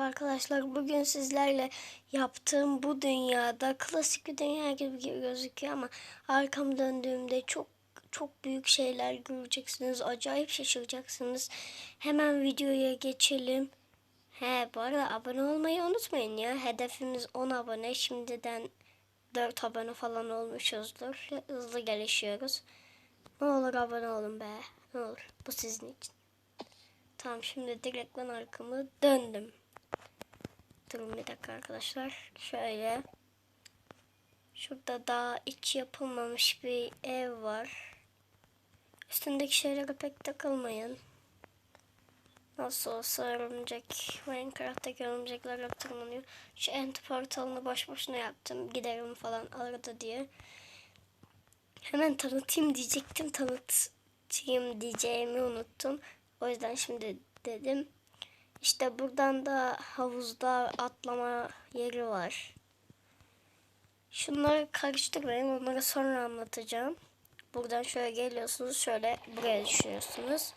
Merhaba arkadaşlar. Bugün sizlerle yaptığım bu dünyada klasik bir dünya gibi gözüküyor ama arkam döndüğümde çok çok büyük şeyler göreceksiniz. Acayip şaşıracaksınız. Hemen videoya geçelim. He bu arada abone olmayı unutmayın ya. Hedefimiz 10 abone. Şimdiden 4 abone falan olmuşuzdur. Hızlı gelişiyoruz. Ne olur abone olun be. Ne olur. Bu sizin için. Tamam şimdi direkt ben arkamı döndüm. Durun bir dakika arkadaşlar. Şöyle. Şurada daha hiç yapılmamış bir ev var. Üstündeki şeylere pek takılmayın. Nasıl olsa örümcek. Minecraft'taki örümcekler hep tırmanıyor. Şu end portalını boş boşuna yaptım. Giderim falan arada diye. Hemen tanıtayım diyecektim. Tanıtayım diyeceğimi unuttum. O yüzden şimdi dedim. İşte buradan da havuzda atlama yeri var. Şunları karıştırmayın. Onları sonra anlatacağım. Buradan şöyle geliyorsunuz. Şöyle buraya düşüyorsunuz.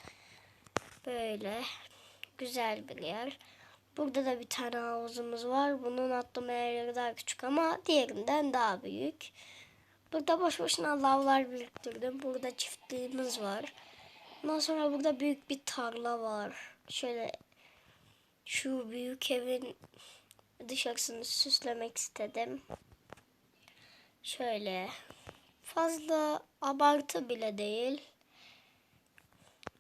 Böyle güzel bir yer. Burada da bir tane havuzumuz var. Bunun atlama yerleri daha küçük ama diğerinden daha büyük. Burada boş boşuna lavlar biriktirdim. Burada çiftliğimiz var. Ondan sonra burada büyük bir tarla var. Şöyle şu büyük evin dışarısını süslemek istedim. Şöyle fazla abartı bile değil.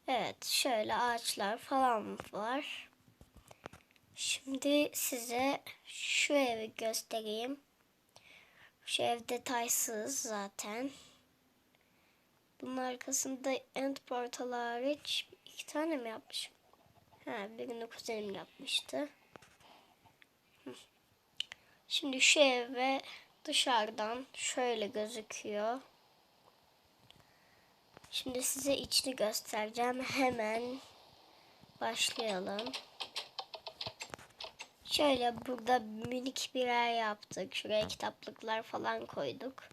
Evet şöyle ağaçlar falan var. Şimdi size şu evi göstereyim. Şu ev detaysız zaten. Bunun arkasında end portal hariç iki tane mi yapmışım? Ha, birini kuzenim yapmıştı. Şimdi şu eve dışarıdan şöyle gözüküyor. Şimdi size içini göstereceğim. Hemen başlayalım. Şöyle burada minik bir yer yaptık. Şuraya kitaplıklar falan koyduk.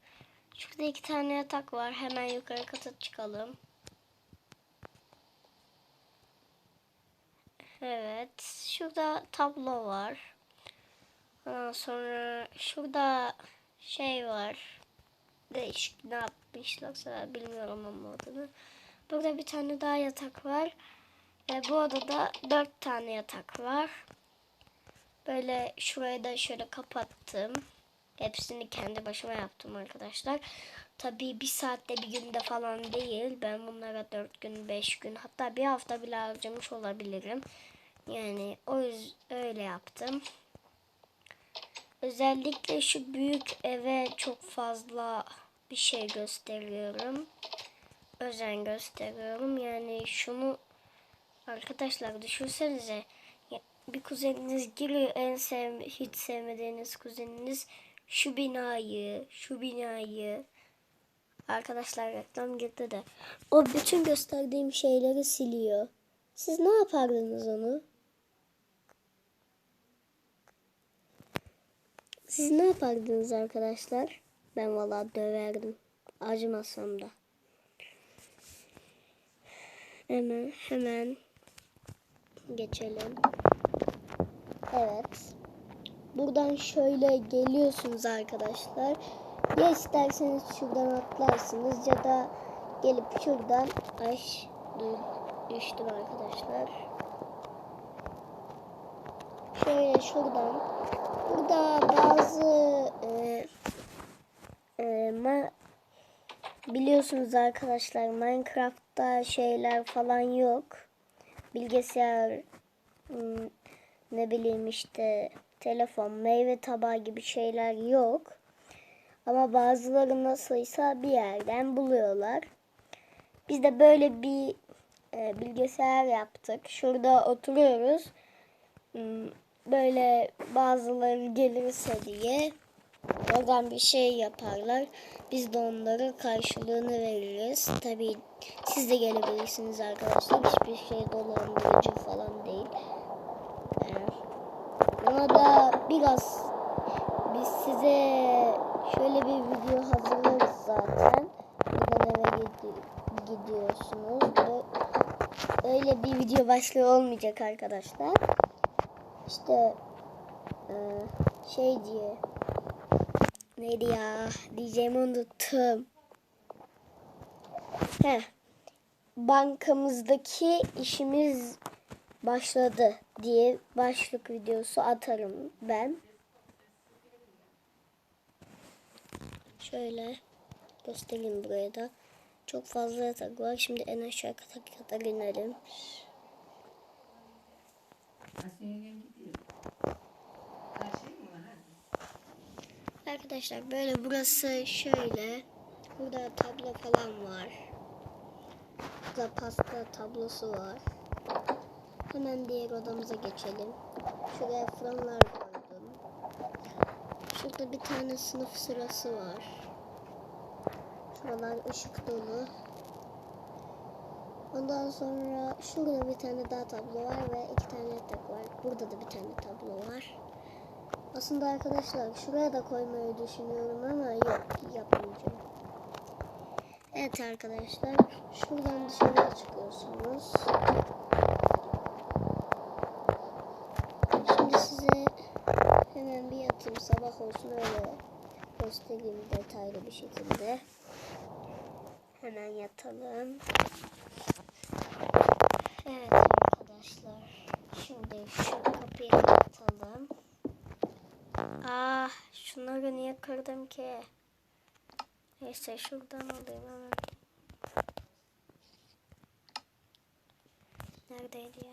Şurada iki tane yatak var. Hemen yukarı kata çıkalım. Evet. Şurada tablo var. Ondan sonra şurada şey var. Değişik ne yapmışlarsa bilmiyorum ama adını. Burada bir tane daha yatak var. Ve bu odada dört tane yatak var. Böyle şurayı da şöyle kapattım. Hepsini kendi başıma yaptım arkadaşlar. Tabii bir saatte bir günde falan değil. Ben bunlara dört gün, beş gün hatta bir hafta bile harcamış olabilirim. Yani o yüzden öyle yaptım. Özellikle şu büyük eve çok fazla bir şey gösteriyorum. Özen gösteriyorum. Yani şunu arkadaşlar düşünsenize bir kuzeniniz giriyor en sev hiç sevmediğiniz kuzeniniz şu binayı, şu binayı arkadaşlar reklam girdi de o bütün gösterdiğim şeyleri siliyor. Siz ne yapardınız onu? Siz ne yapardınız arkadaşlar? Ben vallahi döverdim. Acımasam da. Hemen hemen geçelim. Evet. Buradan şöyle geliyorsunuz arkadaşlar. Ya isterseniz şuradan atlarsınız ya da gelip şuradan ay düştüm arkadaşlar. Şöyle şuradan burada bazı e, e, ma biliyorsunuz arkadaşlar Minecraft'ta şeyler falan yok. Bilgisayar ıı, ne bileyim işte telefon, meyve tabağı gibi şeyler yok. Ama bazıları nasılsa bir yerden buluyorlar. Biz de böyle bir e, bilgisayar yaptık. Şurada oturuyoruz. Hmm, Böyle bazıları gelirse diye oradan bir şey yaparlar. Biz de onlara karşılığını veririz. Tabii siz de gelebilirsiniz arkadaşlar. Hiçbir şey dolandırıcı falan değil. Ona da biraz biz size şöyle bir video hazırlarız zaten. Neden eve gidiyorsunuz? Öyle bir video başlığı olmayacak arkadaşlar. işte e, şey diye neydi ya diyeceğimi unuttum. Heh. Bankamızdaki işimiz başladı diye başlık videosu atarım ben. Şöyle göstereyim buraya da. Çok fazla yatak var. Şimdi en aşağı kata kadar inelim. Arkadaşlar böyle burası şöyle. Burada tablo falan var. Burada pasta tablosu var. Hemen diğer odamıza geçelim. Şuraya fırınlar. Şurada bir tane sınıf sırası var. Şuralar ışık dolu. Ondan sonra şurada bir tane daha tablo var ve iki tane yatak var. Burada da bir tane tablo var. Aslında arkadaşlar şuraya da koymayı düşünüyorum ama yok yapmayacağım. Evet arkadaşlar şuradan dışarıya çıkıyorsunuz. Şimdi size hemen bir olsun öyle göstereyim detaylı bir şekilde. Hemen yatalım. Evet arkadaşlar. Şimdi şu kapıyı kapatalım. Ah şunları niye kırdım ki? Neyse şuradan alayım hemen. Neredeydi ya?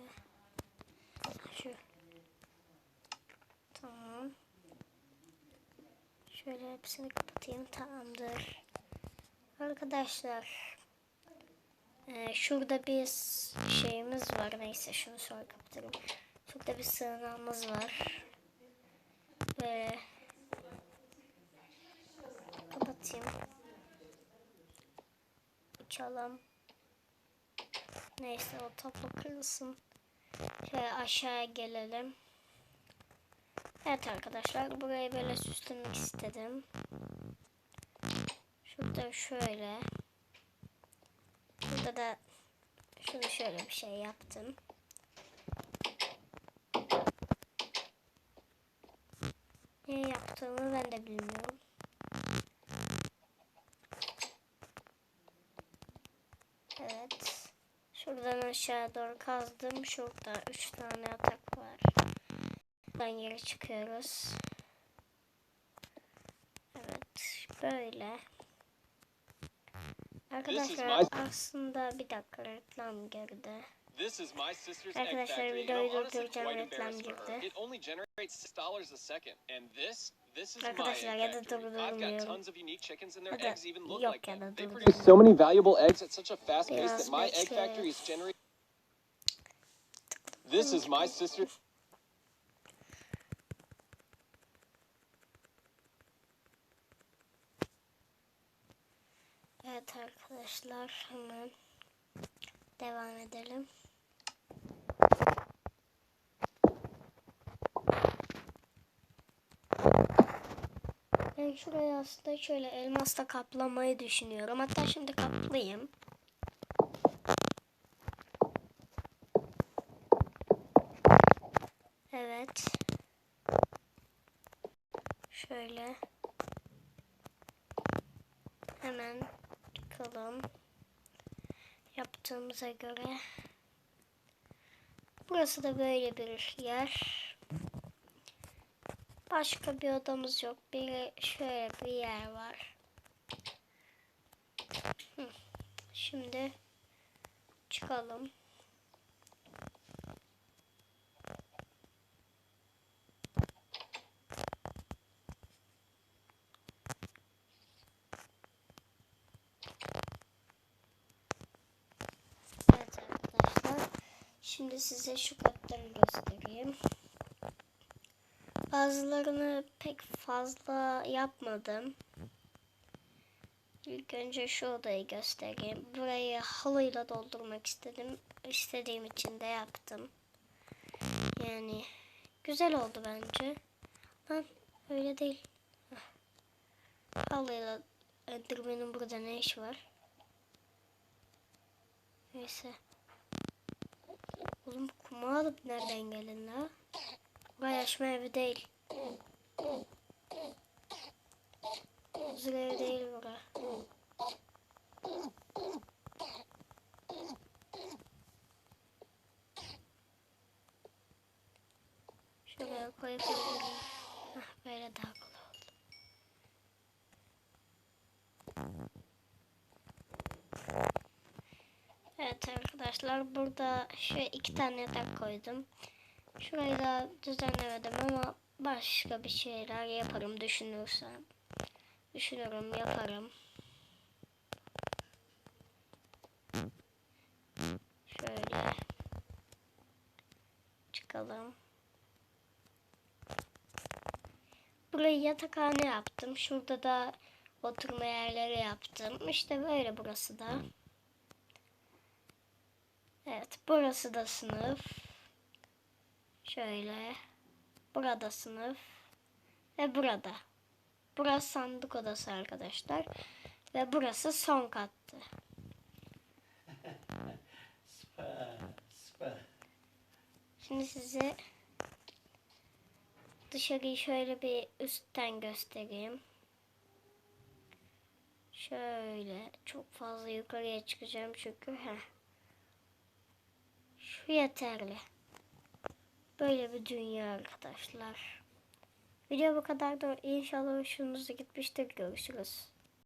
Şu. Tamam. Şöyle hepsini kapatayım. Tamamdır. Arkadaşlar. Ee, şurada bir şeyimiz var. Neyse şunu sonra kapatırım. Şurada bir sığınağımız var. Böyle kapatayım. Uçalım. Neyse o tablo kırılsın. Şöyle aşağıya gelelim. Evet arkadaşlar burayı böyle süslemek istedim. Şurada şöyle. Burada da şunu şöyle bir şey yaptım. Ne yaptığımı ben de bilmiyorum. Evet. Şuradan aşağı doğru kazdım. Şurada üç tane yatak var. Buradan geri çıkıyoruz. Evet. Böyle. Arkadaşlar aslında bir dakika reklam girdi. This is my sister's egg Arkadaşlar, videoyu durduracağım, reklam girdi. It only generates six dollars a second, and this, this is my Arkadaşlar, egg ya da factory. I've got durdurmuyorum. tons of unique chickens, and their Ya da eggs even look yok like ya da durdurmuyorum. produce so many valuable eggs at such a fast pace Biraz that my egg bekle. factory is generating. This is my sister. Evet arkadaşlar hemen devam edelim. Ben şurayı aslında şöyle elmasla kaplamayı düşünüyorum. Hatta şimdi kaplayayım. Evet. Şöyle. Hemen çıkalım. Yaptığımıza göre. Burası da böyle bir yer. Başka bir odamız yok. Bir şöyle bir yer var. Şimdi çıkalım. Evet arkadaşlar. Şimdi size şu katları göstereyim. Bazılarını pek fazla yapmadım. İlk önce şu odayı göstereyim. Burayı halıyla doldurmak istedim. İstediğim için de yaptım. Yani güzel oldu bence. Lan öyle değil. Halıyla Enderman'in burada ne işi var? Neyse. Oğlum kuma alıp nereden geldin la? paylaşma evi değil. Huzur evi değil bura. Şuraya koyabilirim. Hah, böyle daha kolay oldu. Evet arkadaşlar burada şöyle iki tane yatak koydum. Şurayı da düzenlemedim ama başka bir şeyler yaparım düşünürsem. Düşünürüm yaparım. Şöyle çıkalım. Burayı yatakhane yaptım. Şurada da oturma yerleri yaptım. İşte böyle burası da. Evet, burası da sınıf. Şöyle. Burada sınıf. Ve burada. Burası sandık odası arkadaşlar. Ve burası son kattı. Süper, süper. Şimdi size dışarıyı şöyle bir üstten göstereyim. Şöyle çok fazla yukarıya çıkacağım çünkü heh. Yeterli. Böyle bir dünya arkadaşlar. Video bu kadar da inşallah hoşunuza gitmiştir. Görüşürüz.